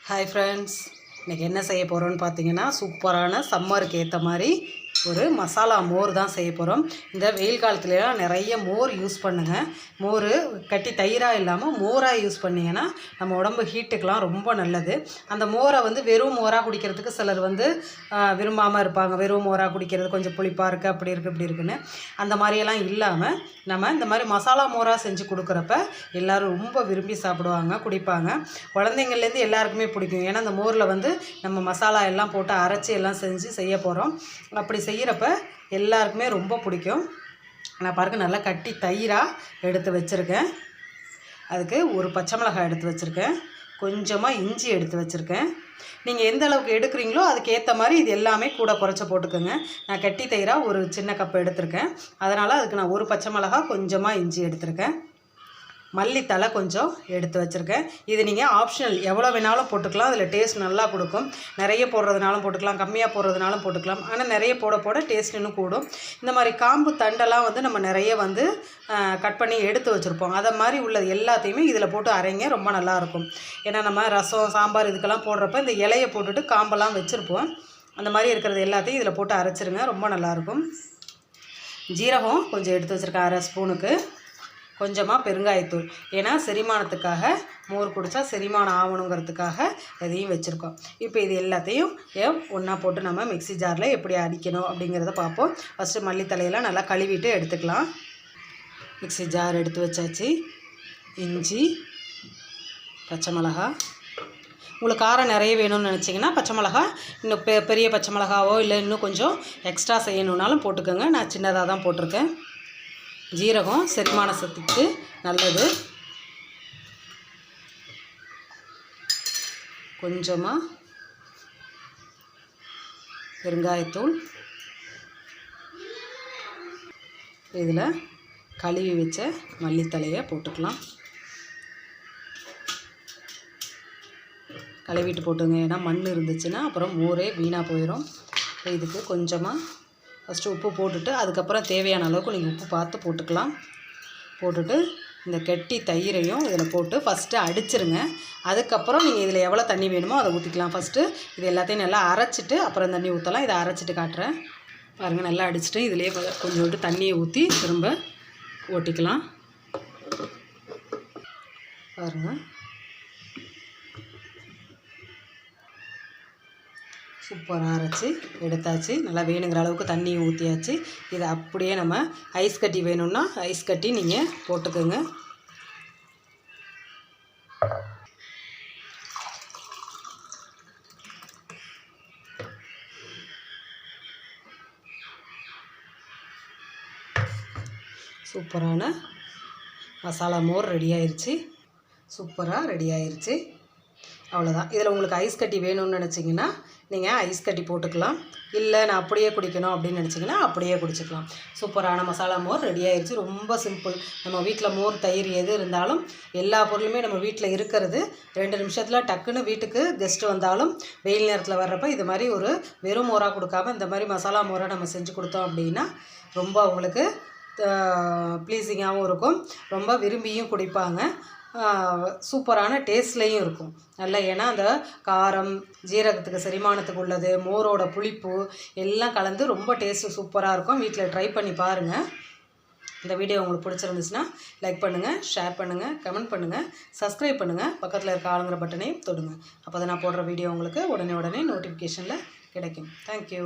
Hi friends இன்றைக்கி என்ன செய்ய போகிறோன்னு பார்த்தீங்கன்னா சூப்பரான சம்மருக்கு ஏற்ற மாதிரி ஒரு மசாலா மோர் தான் செய்ய போகிறோம் இந்த வெயில் காலத்துலலாம் நிறைய மோர் யூஸ் பண்ணுங்கள் மோர் கட்டி தயிராக இல்லாமல் மோராக யூஸ் பண்ணிங்கன்னா நம்ம உடம்பு ஹீட்டுக்கெலாம் ரொம்ப நல்லது. அந்த மோரை வந்து வெறும் மோராக குடிக்கிறதுக்கு சிலர் வந்து விரும்பாமல் இருப்பாங்க. வெறும் மோராக குடிக்கிறது கொஞ்சம் புளிப்பாக இருக்குது அப்படி இருக்குது இப்படி இருக்குன்னு. அந்த மாதிரியெல்லாம் இல்லாமல் நம்ம இந்த மாதிரி மசாலா மோராக செஞ்சு கொடுக்குறப்ப எல்லோரும் ரொம்ப விரும்பி சாப்பிடுவாங்க குடிப்பாங்க. குழந்தைங்கள்லேருந்து எல்லாருக்குமே பிடிக்கும். ஏன்னா அந்த மோரில் வந்து நம்ம மசாலா எல்லாம் போட்டு அரைச்சி எல்லாம் செஞ்சு செய்ய போகிறோம் அப்படி செய்கிறப்ப எல்லாருக்குமே ரொம்ப பிடிக்கும். நான் பாருங்க நல்லா கட்டி தயிராக எடுத்து வச்சுருக்கேன். அதுக்கு ஒரு பச்சை மிளகாய் எடுத்து வச்சுருக்கேன். கொஞ்சமாக இஞ்சி எடுத்து வச்சுருக்கேன். நீங்கள் எந்த அளவுக்கு எடுக்கிறீங்களோ அதுக்கேற்ற மாதிரி இது எல்லாமே கூட குறைச்ச போட்டுக்கோங்க. நான் கட்டி தயிராக ஒரு சின்ன கப் எடுத்திருக்கேன். அதனால் அதுக்கு நான் ஒரு பச்சை மிளகா கொஞ்சமாக இஞ்சி எடுத்திருக்கேன். மல்லித்தலை கொஞ்சம் எடுத்து வச்சுருக்கேன். இது நீங்கள் ஆப்ஷனல் எவ்வளோ வேணாலும் போட்டுக்கலாம். அதில் டேஸ்ட் நல்லா கொடுக்கும். நிறைய போடுறதுனாலும் போட்டுக்கலாம். கம்மியாக போடுறதுனாலும் போட்டுக்கலாம். ஆனால் நிறைய போட போட டேஸ்ட் இன்னும் கூடும். இந்த மாதிரி காம்பு தண்டெல்லாம் வந்து நம்ம நிறைய வந்து கட் பண்ணி எடுத்து வச்சுருப்போம். அதை மாதிரி உள்ளது எல்லாத்தையுமே இதில் போட்டு அரைங்க. ரொம்ப நல்லாயிருக்கும் ஏன்னா நம்ம ரசம் சாம்பார் இதுக்கெல்லாம் போடுறப்ப இந்த இலையை போட்டுட்டு காம்பெல்லாம் வச்சுருப்போம். அந்த மாதிரி இருக்கிறது எல்லாத்தையும் இதில் போட்டு அரைச்சிருங்க. ரொம்ப நல்லாயிருக்கும் ஜீரகம் கொஞ்சம் எடுத்து வச்சுருக்கேன். அரை ஸ்பூனுக்கு கொஞ்சமாக பெருங்காயத்தூள். ஏன்னா செரிமானத்துக்காக மோர் குடித்தா செரிமானம் ஆகணுங்கிறதுக்காக இதையும் வச்சுருக்கோம். இப்போ இது எல்லாத்தையும் ஒன்றா போட்டு நம்ம மிக்சி ஜாரில் எப்படி அடிக்கணும் அப்படிங்கிறத பார்ப்போம். ஃபஸ்ட்டு மல்லித்தலையெல்லாம் நல்லா கழுவிட்டு எடுத்துக்கலாம். மிக்சி ஜார் எடுத்து வச்சாச்சு. இஞ்சி பச்சை மிளகா. உங்களுக்கு காரம் நிறைய வேணும்னு நினச்சிங்கன்னா பச்சை மிளகா இன்னும் பெ பெரிய பச்சை மிளகாவோ இல்லை இன்னும் கொஞ்சம் எக்ஸ்ட்ரா செய்யணுன்னாலும் போட்டுக்கோங்க. நான் சின்னதாக தான் போட்டிருக்கேன். ஜீரகம் செரிமான சத்துக்கு நல்லது. கொஞ்சமாக பெருங்காயத்தூள். இதில் கழுவி வச்ச மல்லித்தலையை போட்டுக்கலாம். கழுவிட்டு போட்டுங்க. ஏன்னா மண் இருந்துச்சுன்னா அப்புறம் ஊரே வீணாக போயிடும் இதுக்கு கொஞ்சமாக ஃபஸ்ட்டு உப்பு போட்டுட்டு அதுக்கப்புறம் தேவையான அளவுக்கு நீங்கள் உப்பு பார்த்து போட்டுக்கலாம். போட்டுட்டு இந்த கெட்டி தயிரையும் இதில் போட்டு ஃபஸ்ட்டு அடிச்சிருங்க. அதுக்கப்புறம் நீங்கள் இதில் எவ்வளோ தண்ணி வேணுமோ அதை ஊற்றிக்கலாம் ஃபஸ்ட்டு இது எல்லாத்தையும் நல்லா அரைச்சிட்டு அப்புறம் தண்ணி ஊற்றலாம் இதை அரைச்சிட்டு காட்டுறேன். பாருங்கள் நல்லா அடிச்சுட்டு இதிலே கொஞ்சோண்டு தண்ணியை ஊற்றி திரும்ப ஓட்டிக்கலாம். பாருங்கள் சூப்பராக அரைச்சி எடுத்தாச்சு. நல்லா வேணுங்கிற அளவுக்கு தண்ணி ஊற்றியாச்சு இதை அப்படியே நம்ம ஐஸ் கட்டி வேணும்னா ஐஸ் கட்டி நீங்கள் போட்டுக்கோங்க. சூப்பரான மசாலா மோர் ரெடி ஆயிடுச்சு சூப்பராக ரெடி ஆயிடுச்சு அவ்வளோதான் இதில் உங்களுக்கு ஐஸ் கட்டி வேணும்னு நினச்சிங்கன்னா நீங்கள் ஐஸ் கட்டி போட்டுக்கலாம். இல்லை நான் அப்படியே குடிக்கணும் அப்படின்னு நினச்சிங்கன்னா அப்படியே குடிச்சிக்கலாம். சூப்பரான மசாலா மோர் ரெடி ஆயிடுச்சு ரொம்ப சிம்பிள் நம்ம வீட்டில் மோர் தயிர் எது இருந்தாலும் எல்லா பொருளுமே நம்ம வீட்டில் இருக்கிறது. ரெண்டு நிமிஷத்தில் டக்குன்னு வீட்டுக்கு கெஸ்ட்டு வந்தாலும் வெயில் நேரத்தில் வர்றப்ப இது மாதிரி ஒரு வெறும் மோராக கொடுக்காம இந்த மாதிரி மசாலா மோராக நம்ம செஞ்சு கொடுத்தோம் அப்படின்னா ரொம்ப அவங்களுக்கு ப்ளீஸிங்காகவும் இருக்கும். ரொம்ப விரும்பியும் குடிப்பாங்க. சூப்பரான டேஸ்ட்லேயும் இருக்கும். நல்ல ஏன்னா அந்த காரம் ஜீரகத்துக்கு செரிமானத்துக்கு உள்ளது மோரோட புளிப்பு எல்லாம் கலந்து ரொம்ப டேஸ்ட்டு சூப்பராக இருக்கும். வீட்டில் ட்ரை பண்ணி பாருங்கள் இந்த வீடியோ உங்களுக்கு பிடிச்சிருந்துச்சுன்னா லைக் பண்ணுங்கள் ஷேர் பண்ணுங்கள் கமெண்ட் பண்ணுங்கள் சப்ஸ்கிரைப் பண்ணுங்கள் பக்கத்தில் இருக்க ஆளுங்கிற பட்டனையும் தொடுங்க. அப்போ தான் நான் போடுற வீடியோ உங்களுக்கு உடனே உடனே நோட்டிஃபிகேஷனில் கிடைக்கும். தேங்க்யூ